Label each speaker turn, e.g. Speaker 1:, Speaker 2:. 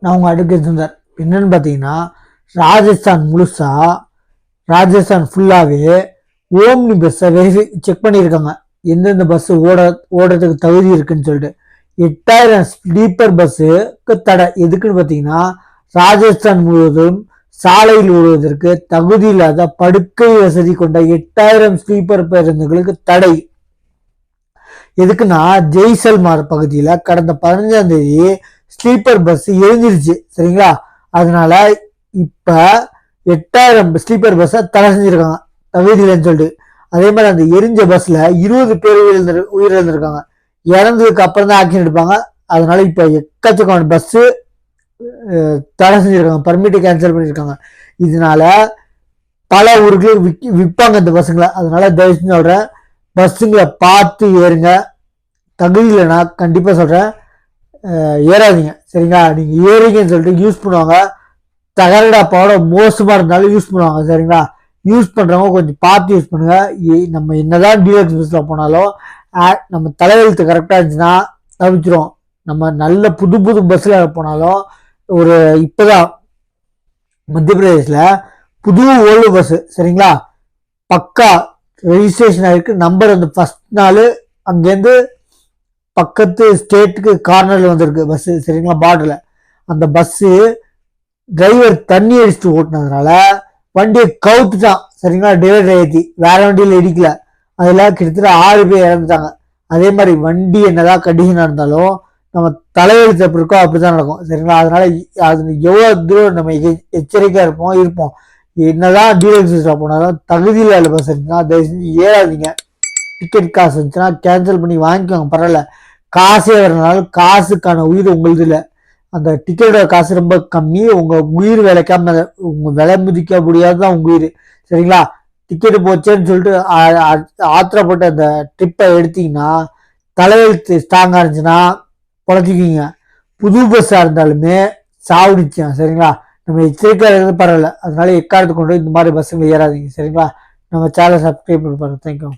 Speaker 1: நான் அவங்க அடுக்கு இருந்தார் என்னன்னு பார்த்தீங்கன்னா ராஜஸ்தான் முழுசா ராஜஸ்தான் ஃபுல்லாகவே ஓம்னி பஸ்ஸை வெரிஃபை செக் பண்ணியிருக்காங்க. எந்தெந்த பஸ்ஸு ஓட ஓடுறதுக்கு தகுதி இருக்குன்னு சொல்லிட்டு. எட்டாயிரம் ஸ்லீப்பர் பஸ்ஸுக்கு தடை. எதுக்குன்னு பார்த்தீங்கன்னா ராஜஸ்தான் முழுவதும் சாலையில் ஓடுவதற்கு தகுதி இல்லாத படுக்கை வசதி கொண்ட எட்டாயிரம் ஸ்லீப்பர் பேருந்துகளுக்கு தடை. எதுக்குன்னா ஜெய்சல்மார் பகுதியில் கடந்த பதினஞ்சாம் தேதி ஸ்லீப்பர் பஸ் எரிஞ்சிருச்சு சரிங்களா? அதனால இப்ப எட்டாயிரம் ஸ்லீப்பர் பஸ்ஸை தடை செஞ்சிருக்காங்க. தகுதி இல்லைன்னு சொல்லிட்டு. அதே மாதிரி அந்த எரிஞ்ச பஸ்ல இருபது பேர் உயிரிழந்து உயிரிழந்திருக்காங்க. இறந்ததுக்கு அப்புறம் தான் ஆக்ஷன் எடுப்பாங்க. அதனால இப்ப எக்கச்சக்கமான பஸ் தடை செஞ்சிருக்காங்க. பர்மிட்டை கேன்சல் பண்ணியிருக்காங்க இதனால பல ஊருக்கு விக் விற்பாங்க இந்த பஸ்ஸுங்களை அதனால தயவு செஞ்சு சொல்றேன் பஸ்ஸுங்களை பார்த்து ஏறுங்க. தகுதி இல்லைன்னா கண்டிப்பாக சொல்கிறேன் ஏறாதீங்க. சரிங்களா? நீங்கள் ஏறிங்கன்னு சொல்லிட்டு யூஸ் பண்ணுவாங்க. தகரடா தகரடாப்பாவோட மோசமாக இருந்தாலும் யூஸ் பண்ணுவாங்க. சரிங்களா? யூஸ் பண்ணுறவங்க கொஞ்சம் பார்த்து யூஸ் பண்ணுங்கள் இ- நம்ம என்னதான் டீலக்ஸ் பஸ்ஸில் போனாலும் ஆ- நம்ம தலையெழுத்து கரெக்டாக இருந்துச்சுன்னா தவிச்சிரும். நம்ம நல்ல புது புது பஸ்ஸில் போனாலும் ஒரு இப்போதான் மத்திய பிரதேசில் புது ஓல்டு பஸ்ஸு சரிங்களா? பக்கா ரெஜிஸ்ட்ரேஷன் ஆகிருக்கு நம்பர் வந்து ஃபஸ்ட் நாள் அங்கேருந்து பக்கத்து ஸ்டேட்டுக்கு கார்னரில் வந்திருக்கு பஸ்ஸு சரிங்களா? பார்டரில் அந்த பஸ்ஸு டிரைவர் தண்ணி அடிச்சுட்டு ஓட்டினதுனால வண்டியை கவுத்துட்டான் சரிங்களா? டிவைடர் ஏற்றி வேற வண்டியில் இடிக்கல. அதில் கிட்டத்தட்ட ஆறு பேர் இறந்துட்டாங்க. அதே மாதிரி வண்டி என்னதான் கண்டிஷனாக இருந்தாலும் நம்ம தலையெழுத்து எப்படி இருக்கோ அப்படிதான் நடக்கும் சரிங்களா? அதனால அது எவ்வளோ தூரம் நம்ம எச்ச- இருப்போம் இருப்போம். என்னதான் டீலக்ஸில் போனாலும் தகுதியில் இல்லாத பஸ் இருந்துச்சுன்னா தயவு செஞ்சு ஏறாதீங்க. டிக்கெட் காசு இருந்துச்சுன்னா கேன்சல் பண்ணி வாங்கிக்கோங்க பரவாயில்ல. காசே வரனாலும் காசுக்கான உயிர் உங்களுது இல்லை. அந்த டிக்கெட்டோட காசு ரொம்ப கம்மி உங்கள் உயிர் விலைக்காம உங்கள் விலை விலை முடியாது தான் உங்கள் உயிர். சரிங்களா? டிக்கெட் போச்சேன்னு சொல்லிட்டு ஆ- ஆத்திரப்பட்டு அந்த ட்ரிப்பை எடுத்தீங்கன்னா தலையெழுத்து ஸ்ட்ராங்காக இருந்துச்சுன்னா பொழைச்சிக்கிங்க புது பஸ்ஸாக இருந்தாலுமே சாவடிச்சேன் சரிங்களா? நம்ம எச்சரிக்கையாக இருக்கிறது பரவாயில்ல. அதனால எக்காரத்து கொண்டு போய் இந்த மாதிரி பஸ்ஸுங்க ஏறாதீங்க சரிங்களா? நம்ம சேனலை சப்ஸ்கிரைப் பண்ணி பாருங்கள் தேங்க்யூ